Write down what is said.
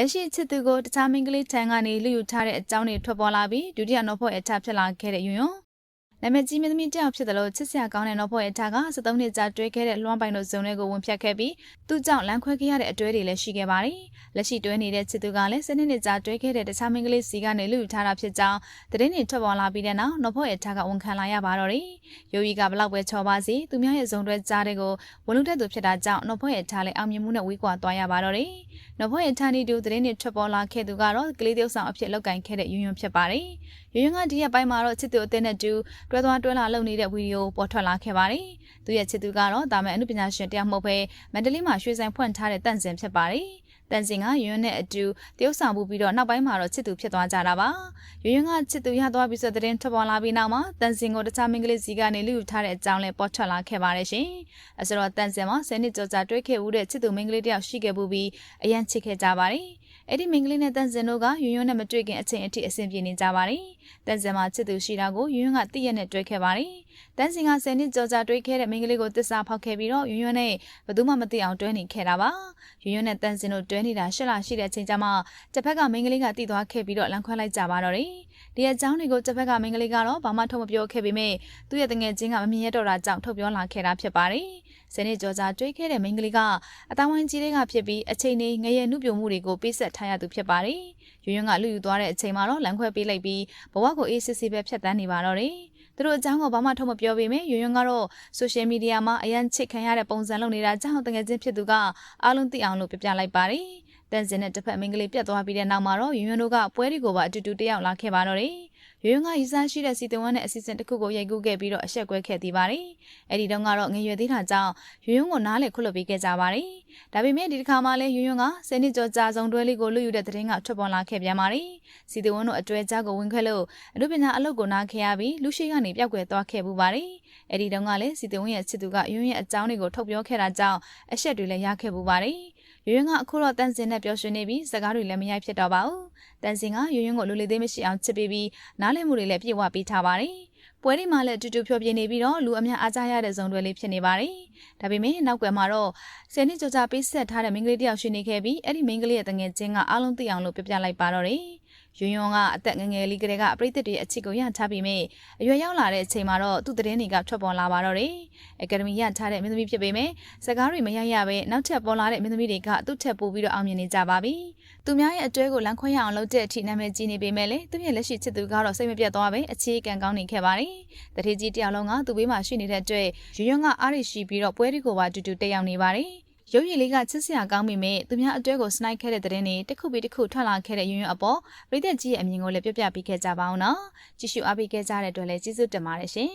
လက်ရှိချစ်သူကိုတခြားမိန်းကလေးထံကနေလူယူထားတဲ့အကြောင်းတွေထွက်ပေါ်လာပြီးဒုတိယနော်ဖို့အထဖြစ်လာခဲ့တဲ့ယွန်းယွန်း နာမည်ကြီးမင်းသမီးတယောက်ဖြစ်တယ်လို့ချစ်စရာကောင်းတဲ့နော်ဖို့အထက73နှစ်ကြာတွဲခဲ့တဲ့လွှမ်းပိုင်တို့ဇုံတွေကိုဝင်ဖြတ်ခဲ့ပြီးသူ့ကြောင့်လမ်းခွဲခဲ့ရတဲ့အတွေ့အတွေလည်းရှိခဲ့ပါတယ်။လက်ရှိတွဲနေတဲ့ချစ်သူကလည်းစနစ်နှစ်ကြာတွဲခဲ့တဲ့တခြားမိန်းကလေးစီကနေလူယူထားတာဖြစ်ကြောင်းသတင်းတွေထွက်ပေါ်လာပြီးတဲ့နောက်နော်ဖို့အထကဝန်ခံလာရပါတော့တယ်။ယောဂီကဘလောက်ပဲချော်ပါစေသူများရဲ့ဇုံတွဲကြားတဲ့ကိုဝန်လူတဲ့သူဖြစ်တာကြောင့်နော်ဖို့အထလည်းအောင်မြင်မှုနဲ့ဝေးကွာသွားရပါတော့တယ်။နော်ဖို့အထနီတူသတင်းတွေထွက်ပေါ်လာခဲ့သူကတော့ကလေးတယောက်ဆောင်အဖြစ်လောက်ကင်ခဲ့တဲ့ယွန်းယွန်းဖြစ်ပါတယ်။ယွန်းယွန်းကဒီရက်ပိုင်းမှာတော့ချစ်သူအသင်းနဲ့တူတွဲသွားတွဲလာလုပ်နေတဲ့ဗီဒီယိုပေါ်ထွက်လာခဲ့ပါတယ်။သူရဲ့ချစ်သူကတော့တာမန်အမှုပညာရှင်တယောက်မဟုတ်ဘဲမန္တလေးမှာရွှေဆိုင်ဖွင့်ထားတဲ့တန့်စင်ဖြစ်ပါတယ်။ တန်စင်ကရွန်းနဲ့အတူတရုတ်ဆောင်မှုပြီးတော့နောက်ပိုင်းမှာတော့ချစ်သူဖြစ်သွားကြတာပါ။ရွန်းကချစ်သူရသွားပြီးဆိုတဲ့သတင်းထွက်ပေါ်လာပြီးနောက်မှာတန်စင်ကိုတခြားမင်္ဂလိစီကနေလူယူထားတဲ့အကြောင်းလည်းပေါ်ထွက်လာခဲ့ပါတယ်ရှင်။အဲဆိုတော့တန်စင်မှာဆယ်နှစ်ကျော်ကြာတွေ့ခဲ့ဦးတဲ့ချစ်သူမင်္ဂလိတယောက်ရှိခဲ့ပြီးအရန်ချစ်ခဲ့ကြပါတယ်။အဲ့ဒီမင်္ဂလိနဲ့တန်စင်တို့ကရွရွနဲ့မတွေ့ခင်အချိန်အထိအဆင်ပြေနေကြပါတယ်။တန်စင်မှာချစ်သူရှိတာကိုရွရွကသိရနဲ့တွေ့ခဲ့ပါတယ်။ တန်စင်က10နှစ်ကြော်ကြာတွေ့ခဲ့တဲ့မင်္ဂလိကိုတစ္ဆာဖောက်ခဲ့ပြီးတော့ရွရွနဲ့ဘယ်သူမှမသိအောင်တွဲနေခဲ့တာပါ။ရွရွနဲ့တန်စင်တို့တွဲနေတာရှစ်လရှိတဲ့အချိန်ကျမှတစ်ဖက်ကမင်္ဂလိကတည်သွားခဲ့ပြီးတော့လန်ခွဲလိုက်ကြပါတော့တယ်။ဒီအကြောင်းတွေကိုတစ်ဖက်ကမင်္ဂလိကတော့ဘာမှထုတ်မပြောခဲ့ပေမဲ့သူ့ရဲ့တငယ်ချင်းကမမြင်ရတော့တာကြောင့်ထုတ်ပြောလာခဲ့တာဖြစ်ပါတယ်။ဆယ်နှစ်ကျော်ကြာတွေ့ခဲ့တဲ့မင်္ဂလိကအတဝိုင်းကြီးတွေကဖြစ်ပြီးအချိန်လေးငရဲနှုတ်ပြမှုတွေကိုပေးဆက်ထားရသူဖြစ်ပါတယ်။ရွရွကလူယူသွားတဲ့အချိန်မှာတော့လန်ခွဲပေးလိုက်ပြီးဘဝကိုအေးစစ်စစ်ပဲဖြတ်တန်းနေပါတော့တယ်။ သူတို့အကြောင်းကိုဘာမှထုတ်မပြောပေမဲ့ရွရွကတော့ဆိုရှယ်မီဒီယာမှာအရန်ချစ်ခံရတဲ့ပုံစံလုပ်နေတာကြောင့်တငယ်ချင်းဖြစ်သူကအားလုံးသိအောင်လို့ပြပြလိုက်ပါတယ်။တန်စင်နဲ့တစ်ဖက်မင်္ဂလိပြတ်သွားပြီးတဲ့နောက်မှာတော့ရွရွတို့ကပွဲတွေကိုပါအတူတူတယောက်လာခဲ့ပါတော့တယ်။ ရွရွကရီစားရှိတဲ့စီတဝန်းနဲ့အစီအစဉ်တစ်ခုကိုရိုက်ကူးခဲ့ပြီးတော့အဆက်ကွဲခဲ့သေးပါတယ်။အဲဒီတုန်းကတော့ငရွယ်သေးတာကြောင့်ရွရွကိုနားလေခွတ်လွတ်ပေးခဲ့ကြပါတယ်။ဒါပေမဲ့ဒီတစ်ခါမှလည်းရွရွကဆယ်နှစ်ကျော်ကြာဆုံးတွဲလေးကိုလွတ်ယူတဲ့သတင်းကထွက်ပေါ်လာခဲ့ပြန်ပါတယ်။စီတဝန်းတို့အတွဲကြားကိုဝင်ခွဲလို့အမှုပညာအလုပ်ကိုနားခဲ့ရပြီးလူရှိကနေပြောက်ကွယ်သွားခဲ့ပူပါတယ်။အဲဒီတုန်းကလည်းစီတဝန်းရဲ့ချစ်သူကရွရွရဲ့အကြောင်းတွေကိုထုတ်ပြောခဲ့တာကြောင့်အဆက်တွေလည်းရခဲ့ပူပါတယ်။ရွရွကအခုတော့တန်စင်နဲ့ပြောရွှင်နေပြီးစကားတွေလည်းမရိုက်ဖြစ်တော့ပါဘူး။တန်စင်ကရွရွကိုလူလေးသေးမရှိအောင်ချစ်ပေးပြီးနားလည်မှုတွေလည်းပြည့်ဝပေးထားပါတယ်။ပွဲဒီမှာလည်းအတူတူဖြောပြနေပြီးတော့လူအများအားကြရတဲ့ဇုံတွေလေးဖြစ်နေပါတယ်။ဒါပေမဲ့နောက်ကွယ်မှာတော့ဆယ်နှစ်ကျော်ကြာပေးဆက်ထားတဲ့မိန်းကလေးတယောက်ရှိနေခဲ့ပြီးအဲ့ဒီမိန်းကလေးရဲ့တငယ်ချင်းကအားလုံးသိအောင်လို့ပြပြလိုက်ပါတော့တယ်။ ယွန်းယွန်းကအသက်ငငယ်လေးကလေးကအပရိသတ်တွေအချစ်ကိုရထားပြီးမြဲအရွယ်ရောက်လာတဲ့အချိန်မှာတော့သူ့သတင်းတွေကထွက်ပေါ်လာပါတော့တယ်။အကယ်ဒမီရထားတဲ့မင်းသမီးဖြစ်ပေမဲ့စကားတွေမရရပဲနောက်ထပ်ပေါ်လာတဲ့မင်းသမီးတွေကသူ့ထက်ပိုပြီးတော့အောင်မြင်နေကြပါပြီ။သူများရဲ့အတွဲကိုလမ်းခွဲရအောင်လုပ်တဲ့အထိနာမည်ကြီးနေပေမဲ့လည်းသူ့ရဲ့လက်ရှိချစ်သူကတော့စိတ်မပြတ်သွားပဲအခြေခံကောင်းနေခဲ့ပါတယ်။တတိကြီးတယောက်လုံးကသူ့ဘေးမှာရှိနေတဲ့အတွက်ယွန်းယွန်းကအားရရှိပြီးတော့ပွဲတွေကိုပါတူတူတက်ရောက်နေပါတယ်။ ရုပ်ရည်လေးကချစ်စရာကောင်းပေမဲ့သူများအတွဲကိုစနိုက်ခဲ့တဲ့တဲ့င်းတွေတစ်ခုပြီးတစ်ခုထွက်လာခဲ့တဲ့ယွန်းယွန်းအပေါ်ပြည်သက်ကြီးရဲ့အမြင်ကိုလည်းပြပြပေးခဲ့ကြပါအောင်နော်ကြည့်ရှုအားပေးခဲ့ကြတဲ့အတွက်လည်းကျေးဇူးတင်ပါတယ်ရှင်